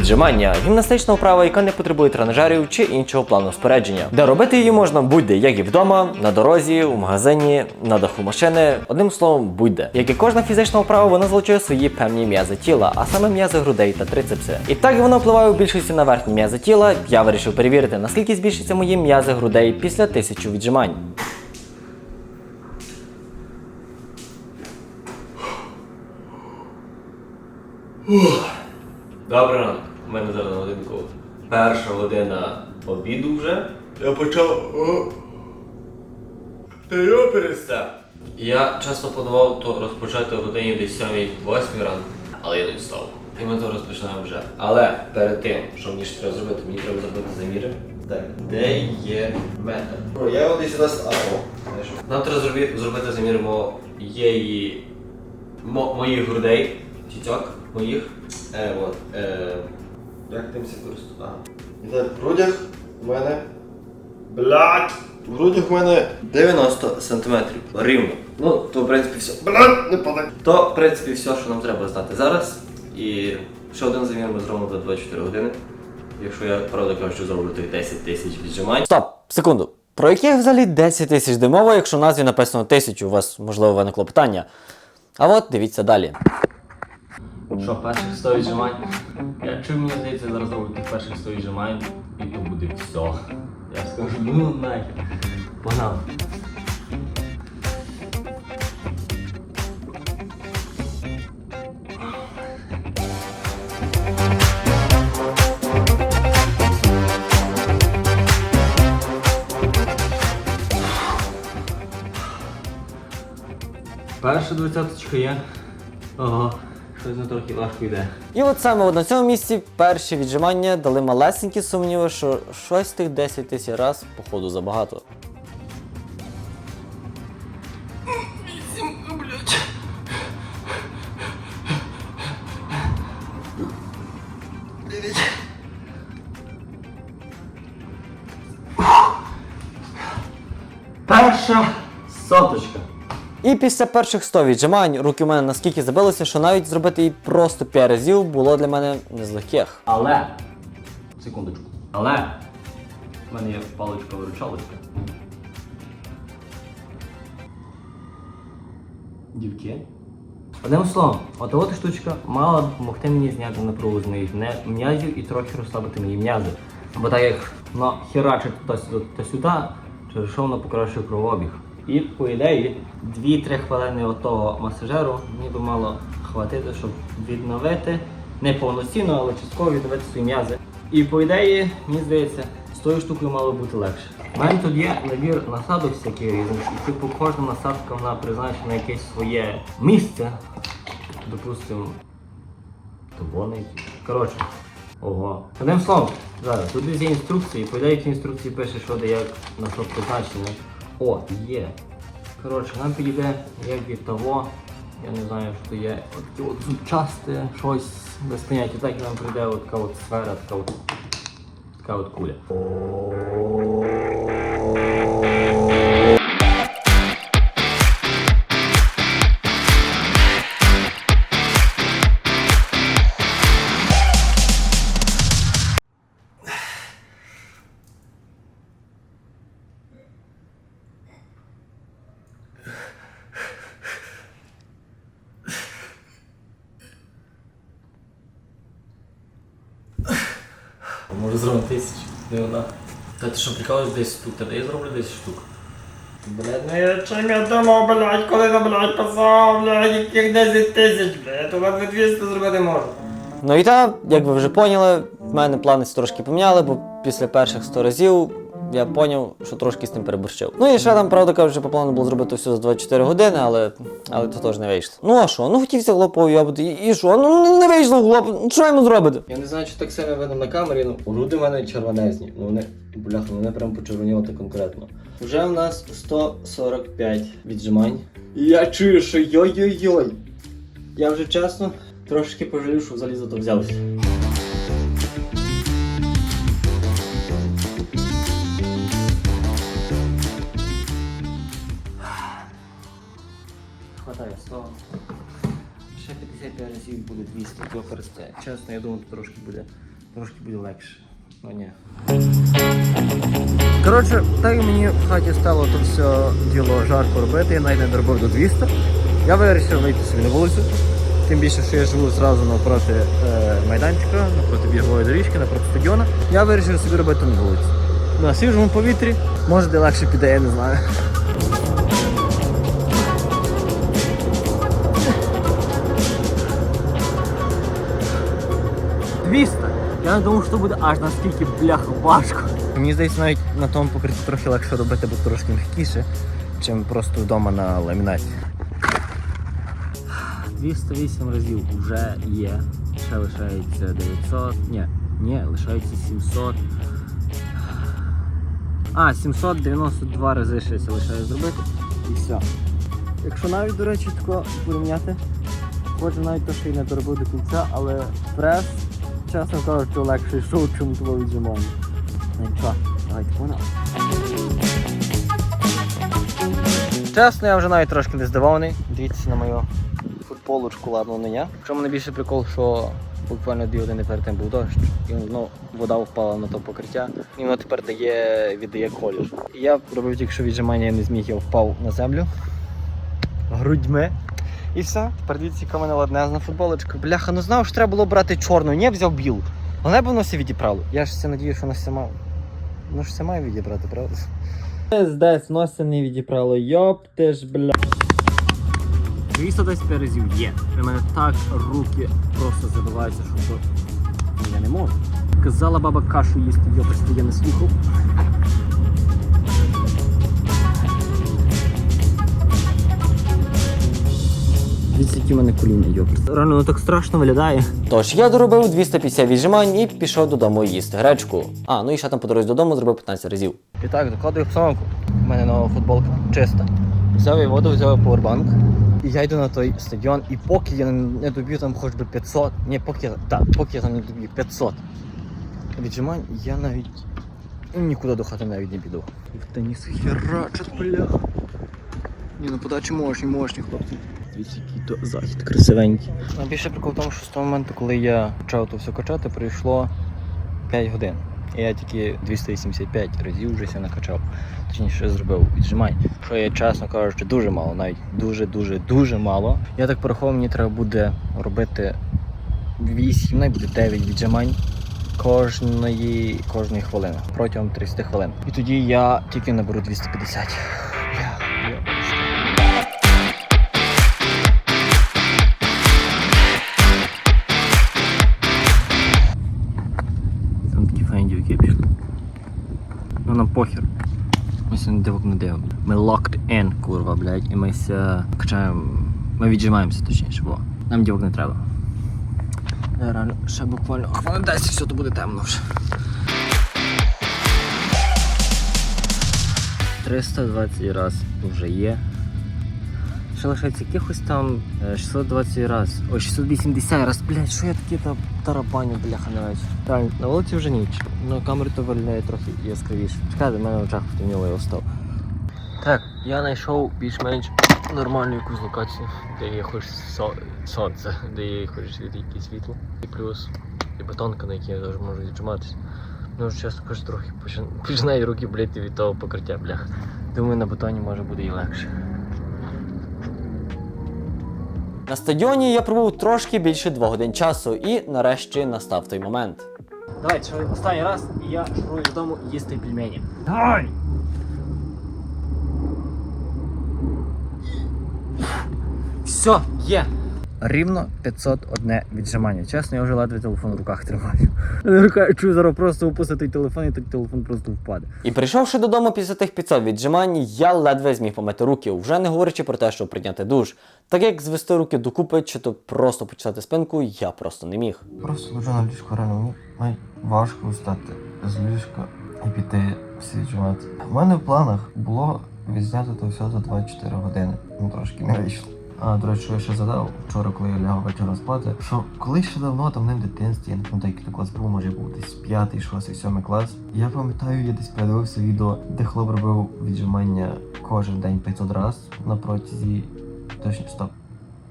Віджимання гімнастична вправа, яка не потребує тренажерів чи іншого плану спорядження, де робити її можна будь-де, як і вдома, на дорозі, у магазині, на даху машини, одним словом, будь-де. Як і кожна фізична вправа, вона залучує свої певні м'язи тіла, а саме м'язи грудей та трицепси. І так як воно впливає у більшості на верхні м'язи тіла, я вирішив перевірити, наскільки збільшиться мої м'язи грудей після тисячу віджимань. Добрий ранок. У мене зараз на годинку перша година обіду вже. Я почав. Та я перестав. Я часто планував то розпочати о годині десь 7-8 ранку, але я не встав. І ми то розпочинаємо вже. Але перед тим, що мені ще треба зробити, мені треба зробити заміри. Так, де є метр? Про, я його десь раз або. Нам треба зробити, зробити заміри моєї мо, моїх грудей, тітьок, моїх. Е, от, е, як тим всі в грудях у мене. Блядь! В грудях у мене 90 сантиметрів. Рівно. Ну, то в принципі все. Блядь, не падай. То, в принципі, все, що нам треба знати зараз. І ще один замір ми зробимо за 24 години. Якщо я правда кажу, що зроблю тих 10 тисяч віджимань. Стоп, секунду. Про яких взагалі 10 тисяч де мова, якщо в назві написано тисячу, у вас можливо виникло питання. А от дивіться далі. Що, перших 100 віджимань? Я чую, мені здається, зараз зроблю тих перших 100 віджимань, і то буде все. Я скажу, ну нахер. Погнали. Перша двадцяточка є. Ага, щось не трохи важко йде. І от саме на цьому місці перші віджимання дали малесенькі сумніви, що щось тих 10 тисяч раз, походу, забагато. Після перших 100 віджимань руки в мене наскільки забилися, що навіть зробити її просто 5 разів було для мене не з легких. Але. Секундочку. Але. в мене є паличка виручалочка. Дівки. Одним словом, от от штучка мала допомогти мені зняти напругу з моїх м'язів і трохи розслабити мої м'язи. Бо так як херачить туди-сюди, через що воно покращує кровообіг. І по ідеї 2-3 хвилини от того масажеру мені би мало хватити, щоб відновити не повноцінно, але частково відновити свої м'язи. І по ідеї, мені здається, з тою штукою мало бути легше. У мене тут є набір насадок всяких різних, і типу кожна насадка вона призначена якесь своє місце. Допустимо, Тобоний. Коротше. Ого. Одним словом, зараз тут є інструкції, по ідеї в інструкції пише, що де як на що призначено. О, є. Коротше, нам підійде як від того. Я не знаю, що є. От от зубчасте, щось без поняття. Так нам прийде от така от сфера, така от, така от куля. Може зробити тисячу, не одна. Та ти що прикалуєш 10 штук, та я зроблю 10 штук. Блядь, ну я чим я думав, блядь, коли я, блядь, писав, блядь, яких 10 тисяч, блядь, то вам 200 зробити можна. Ну і так, як ви вже поняли, в мене плани трошки поміняли, бо після перших 100 разів я поняв, що трошки з тим переборщив. Ну і ще там, правда кажучи, по плану було зробити все за 24 години, але, але то теж не вийшло. Ну а що? Ну хотівся глопово йобити, і, що? Ну не вийшло глоп, що йому зробити? Я не знаю, чи так сильно видно на камері, ну груди в мене червонезні. Ну вони, бляха, вони прям почервоніли конкретно. Вже в нас 145 віджимань. Я чую, що йой-йой-йой. Я вже чесно трошки пожалів, що взагалі за то взявся. Ще 55 разів буде 200 до. Чесно, я думаю, трошки буде трошки буде легше. Ну ні. Коротше, так як мені в хаті стало то все діло жарко робити, я навіть не доробив до 200. Я вирішив вийти собі на вулицю. Тим більше, що я живу зразу навпроти е, майданчика, навпроти бігової доріжки, навпроти стадіона. Я вирішив собі робити на вулиці. На свіжому повітрі, може де легше піде, я не знаю. Двіста. Я не думав, що буде аж наскільки бляха важко. Мені здається, навіть на тому покритті трохи легше робити, бо трошки м'якіше, чим просто вдома на ламінаті. 208 разів вже є. Ще лишається 900. Ні, ні, лишається 700. А, 792 рази ще це лишає зробити. І все. Якщо навіть, до речі, тако порівняти, може навіть то, що і не доробив до кінця, але прес, чесно кажучи, легше йшов, чим віджимання. Ну нічого, давайте погнали. Чесно, я вже навіть трошки не здивований. Дивіться на мою футболочку, ладно, не я. Чому найбільше прикол, що буквально дві години перед тим був дощ, і ну, вода впала на то покриття, і воно тепер дає, віддає колір. Я робив тільки що віджимання, я не зміг, я впав на землю грудьми. І все, тепер дивіться, яка в мене ладнезна футболочка. Бляха, ну знав, що треба було брати чорну, ні, взяв білу. Але б воно все відібрало. Я ж все надію, що воно все має. Ну ж все має відібрати, правда? Здесь носи не відібрало, йоп ти ж, бля. 225 разів є. У мене так руки просто забиваються, що то я не можу. Казала баба кашу їсти, йопасти, я не слухав. Дивіться, які в мене коліна йопасть. Реально воно так страшно виглядає. Тож я доробив 250 віджимань і пішов додому їсти гречку. А, ну і ще там по дорозі додому зробив 15 разів. І так, докладую обстановку. У мене нова футболка чиста. Взяв я воду, взяв я. І я йду на той стадіон, і поки я не доб'ю там хоч би 500, ні, поки я, так, поки я там не доб'ю 500 віджимань, я навіть нікуди до хати навіть не піду. В теніс херачат, бля. Ні, ну подачі мощні, мощні хлопці. Дивіться, який то захід красивенький. Найбільше прикол в тому, що з того моменту, коли я почав то все качати, пройшло 5 годин. І я тільки 285 разів вже накачав. Точніше зробив віджимань. Що я, чесно кажучи, дуже мало, навіть дуже-дуже дуже мало. Я так порахував, мені треба буде робити 8, навіть буде 9 віджимань кожної, кожної хвилини протягом 30 хвилин. І тоді я тільки наберу 250. Сьогодні не дивимо. Ми locked in, курва, блядь, і ми ся качаємо. Ми віджимаємося точніше, бо нам дівок не треба. Я реально ще буквально хвилин 10 все, то буде темно вже. 320 раз вже є. Ще лишається якихось там е, 620 раз. Ой, 680 раз. Блядь, що я таке та тарабаню, бляха на вечір. Реально, на вулиці вже ніч. На камері то виглядає трохи яскравіше. Чекайте, в мене в очах потемніло, я встав. Так, я знайшов більш-менш нормальну якусь локацію, де є хоч со- сонце, де є хоч якесь світло. І плюс і бетонка, на якій я теж можу віджиматися. Ну, вже, чесно кажучи, трохи почин- починаю руки боліти від того покриття, бляха. Думаю, на бетоні може буде і легше. На стадіоні я пробув трошки більше 2 годин часу, і нарешті настав той момент. Давай, останній раз, і я шурую додому їсти пельмені. Давай! Все, є. Рівно 501 віджимання. Чесно, я вже ледве телефон в руках тримаю. Я рука- чую, зараз просто опустити телефон, і той телефон просто впаде. І прийшовши додому після тих 500 віджимань, я ледве зміг помити руки, вже не говорячи про те, щоб прийняти душ. Так як звести руки докупи, чи то просто почесати спинку, я просто не міг. Просто лежу на ліжку, реально мені важко встати з ліжка і піти всі віджимати. У мене в планах було відзняти то все за 24 години. Ну трошки не вийшло. А, до речі, що я ще задав вчора, коли я лягав вечора спати, що колись ще давно там не в дитинстві, я не пам'ятаю, який клас був, може був десь 5, 6, 7 клас. Я пам'ятаю, я десь передивився відео, де хлоп робив віджимання кожен день 500 разів на протязі. Точно, стоп.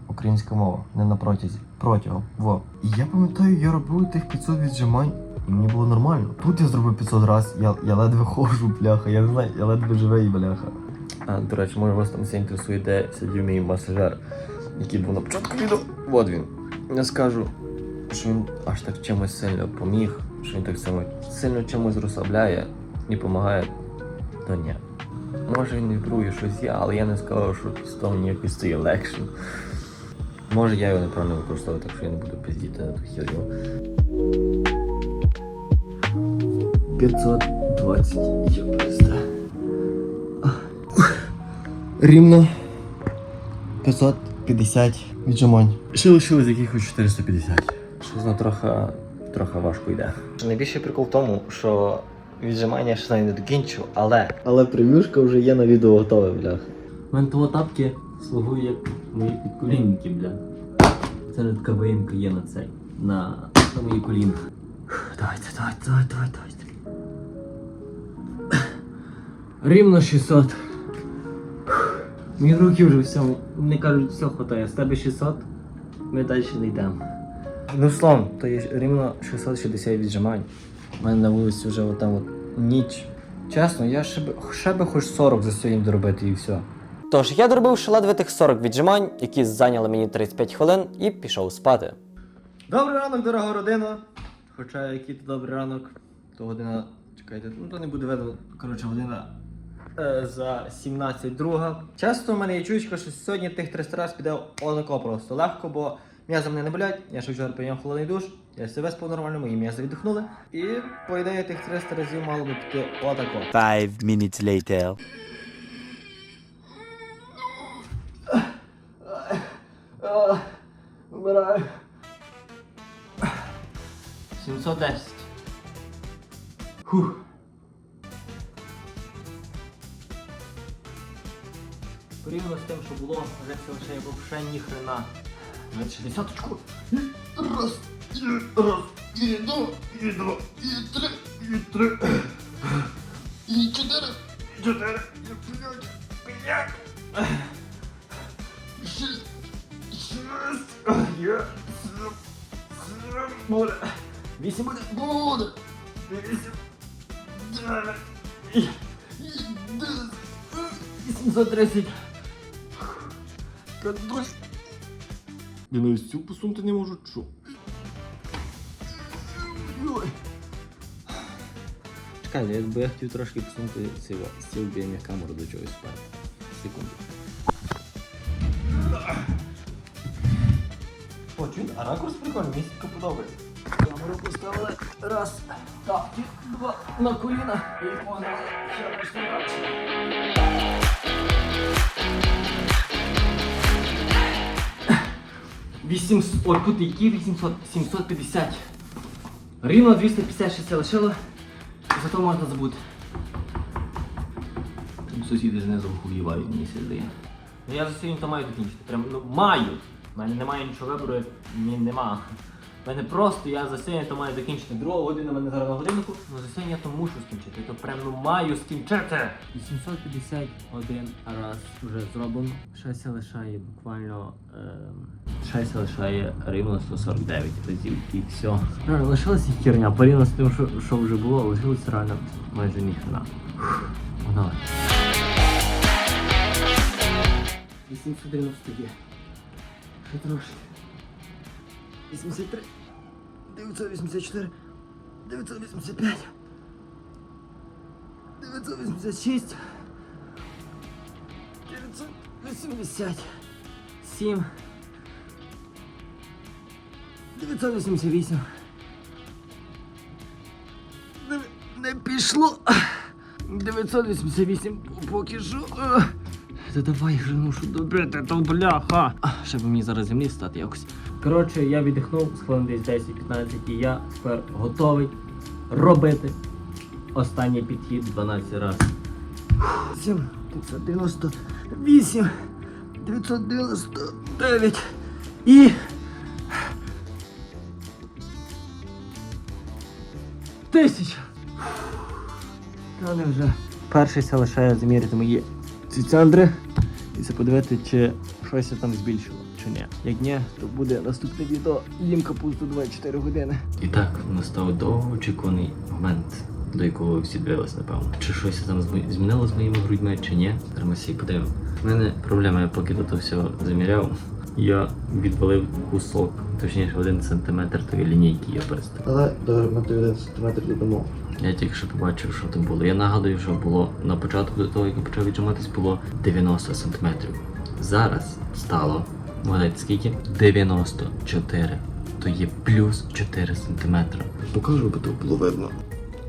Українська мова, не на протязі, протягом. Во. І я пам'ятаю, я робив тих 500 віджимань І мені було нормально. Тут я зробив 500 разів, я, я ледве ходжу, бляха, я не знаю, я ледве живий, бляха. А, до речі, може вас там все інтересує, де сидів мій масажер, який був на початку відео. От він. Я скажу, що він аж так чимось сильно поміг, що він так само сильно чимось розслабляє і допомагає. То ні. Може він вібрує щось є, але я не сказав, що з того ніякий стає легше. Може я його неправильно використовую, так що я не буду пиздіти на ту херню. 520 єписта. Рівно 550 віджимань. Ще лишилось якихось 450. Щось на трохи, трохи важко йде. Найбільший прикол в тому, що віджимання ще навіть не докінчу, але. Але прев'юшка вже є на відео готове, бляха. Мене тапки слугують як мої підколінники, бля. Це не така виїмка є на цей. На, на мої коліна. Давайте, давайте, давайте, давайте, давайте. Рівно 600. Мені руки вже все. Мені кажуть, все хватає. З тебе 600, ми далі не йдемо. Ну, словом, то є рівно 660 віджимань. У мене на вулиці вже отам от ніч. Чесно, я ще би, ще би хоч 40 за сьогодні доробити і все. Тож я доробив ще ледве тих 40 віджимань, які зайняли мені 35 хвилин, і пішов спати. Добрий ранок, дорога родина. Хоча який то добрий ранок, то година. Чекайте, ну то не буде видно. Коротше, година за 17 друга. Часто в мене є чуючка, що сьогодні тих 300 разів піде отако просто легко, бо м'язи мене не болять. Я ще вчора прийняв холодний душ, я себе спав нормально, мої м'язи віддихнули. І по ідеї тих 300 разів мало би піти отако. Five minutes later. Вмираю. 710. Фух. Порівняно з тим, що було, вже це лише взагалі ні хрена. Навіть 60 очку. Раз, і раз, і два, і два, і три, і три. І чотири, і чотири, і п'ять, п'ять. Шість. Шесть. Є. Сім. Сім. Буде. Вісім буде. Буде. Вісім. Дев'ять. І. І десять. Вісімсот тридцять. Я навіть стіл посунути не можу, що? Чекай, якби я хотів трошки посунути цей стіл біля м'я камеру до чогось вперед. Секунду. О, чуєте, а ракурс прикольний, мені сітка подобається. Камеру поставили. Раз, так, два, на коліна. І погнали. Ще пішли далі. Вісім... Ой, тут які 800? 750. Рівно 256 лишило. Зато можна забути. Там Сусіди знизу хуївають, мені сюди. Ну я за сьогодні то маю закінчити. Прям ну маю. У мене немає нічого вибору, ні, нема. У мене просто я за сьогодні то маю закінчити. Друга година в мене зараз на годиннику. Ну за сьогодні я то мушу скінчити. То прям ну маю скінчити. 851 раз вже зроблено. Ще се лишає буквально. ем, Ще се лишає рівно 149 разів і все. Реально, лишилася херня, порівняно з тим, що, що вже було, лишилося реально майже ніхрена. Фух, Погнали. 890 є. Ще трошки. 83. 984. 985. 986. 987. 988. Не, не пішло. 988 поки що. Та давай мушу добити, то бляха. А, Ще б мені зараз землі стати якось. Коротше, я віддихнув з хвилин десь 10-15 і я тепер готовий робити останній підхід 12 разів. 7, 998, 999 і. Тисяча. Та не вже. Перший це лишає заміряти мої ці центри і це подивити, чи щось я там збільшило. Чи ні. Як ні, то буде наступне відео їм капусту 24 години. І так, настав довгоочікуваний момент, до якого ви всі дивились, напевно. Чи щось там змінило з моїми грудьми, чи ні? Всі подивимо. У мене проблема, я поки до того всього заміряв. Я відвалив кусок, точніше один сантиметр тої лінійки я пристав. Але добре, ми тобі один сантиметр додамо. Я тільки що побачив, що там було. Я нагадую, що було на початку до того, як я почав віджиматись, було 90 сантиметрів. Зараз стало, вгадайте скільки? 94. То є плюс 4 сантиметри. Покажу, бо то було видно.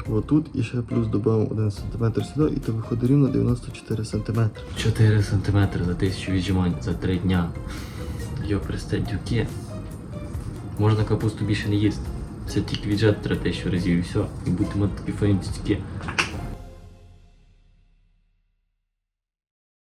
Отут і ще плюс додамо 1 см сюди, і то виходить рівно 94 см. 4 сантиметри за тисячу віджимань за 3 дня. Йо, дюки. Можна капусту більше не їсти. Це тільки віджати треба тисячу разів і все. І будете мати такі файні тільки